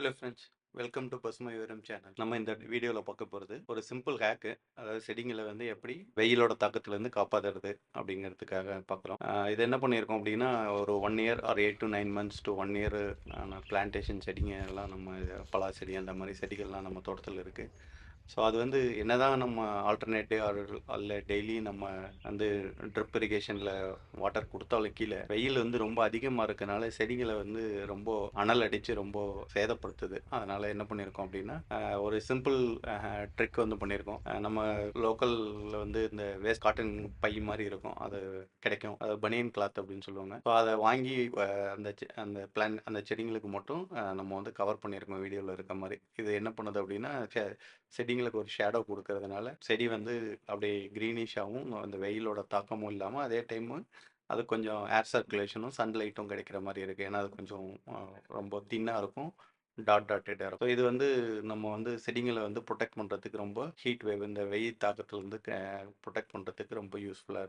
Hello friends welcome to பசுமை விவரம் channel நம்ம இந்த வீடியோவில் பார்க்க போகிறது ஒரு சிம்பிள் ஹேக்கு அதாவது செடிங்களை வந்து எப்படி வெயிலோட தாக்கத்துலேருந்து காப்பாற்றுறது அப்படிங்கிறதுக்காக பார்க்குறோம். இது என்ன பண்ணியிருக்கோம் அப்படின்னா ஒரு one year or eight to nine months to one year plantation செடிங்க எல்லாம் நம்ம பலா செடி அந்த மாதிரி செடிகள்லாம் நம்ம தோட்டத்தில் இருக்குது ஸோ அது வந்து என்னதான் நம்ம ஆல்டர்னேட்டிவ் ஆர் அல்ல டெய்லி நம்ம வந்து ட்ரிப் இரிகேஷனில் வாட்டர் கொடுத்தாலும் கீழே வெயில் வந்து ரொம்ப அதிகமாக இருக்கனால செடிகளை வந்து ரொம்ப அனல் அடித்து ரொம்ப சேதப்படுத்துது. அதனால் என்ன பண்ணியிருக்கோம் அப்படின்னா ஒரு சிம்பிள் ட்ரிக் வந்து பண்ணியிருக்கோம். நம்ம லோக்கலில் வந்து இந்த வேஸ்ட் காட்டன் பை மாதிரி இருக்கும். அது கிடைக்கும். அது பனியன் கிளாத் அப்படின்னு சொல்லுவாங்க. ஸோ அதை வாங்கி அந்த செ- அந்த பிளான் அந்த செடிங்களுக்கு மட்டும் நம்ம வந்து கவர் பண்ணியிருக்கோம் வீடியோவில் இருக்க மாதிரி. இது என்ன பண்ணுது அப்படின்னா செடிங்க செடிங்களுக்கு ஒரு ஷேடோ கொடுக்கறதுனால செடி வந்து அப்படியே க்ரீனிஷாகவும் அந்த வெயிலோட தாக்கமும் இல்லாமல் அதே டைமு அது கொஞ்சம் ஏர் சர்க்குலேஷனும் சன்லைட்டும் கிடைக்கிற மாதிரி இருக்குது ஏன்னா அது கொஞ்சம் ரொம்ப தின்னாக இருக்கும் டாட் டாட்டடாக இருக்கும். ஸோ இது வந்து நம்ம வந்து செடிங்களை வந்து ப்ரொடெக்ட் பண்ணுறதுக்கு ரொம்ப ஹீட் வேவ் இந்த வெயில் தாக்கத்துலேருந்து ப்ரொடெக்ட் பண்ணுறதுக்கு ரொம்ப யூஸ்ஃபுல்லாக இருக்குது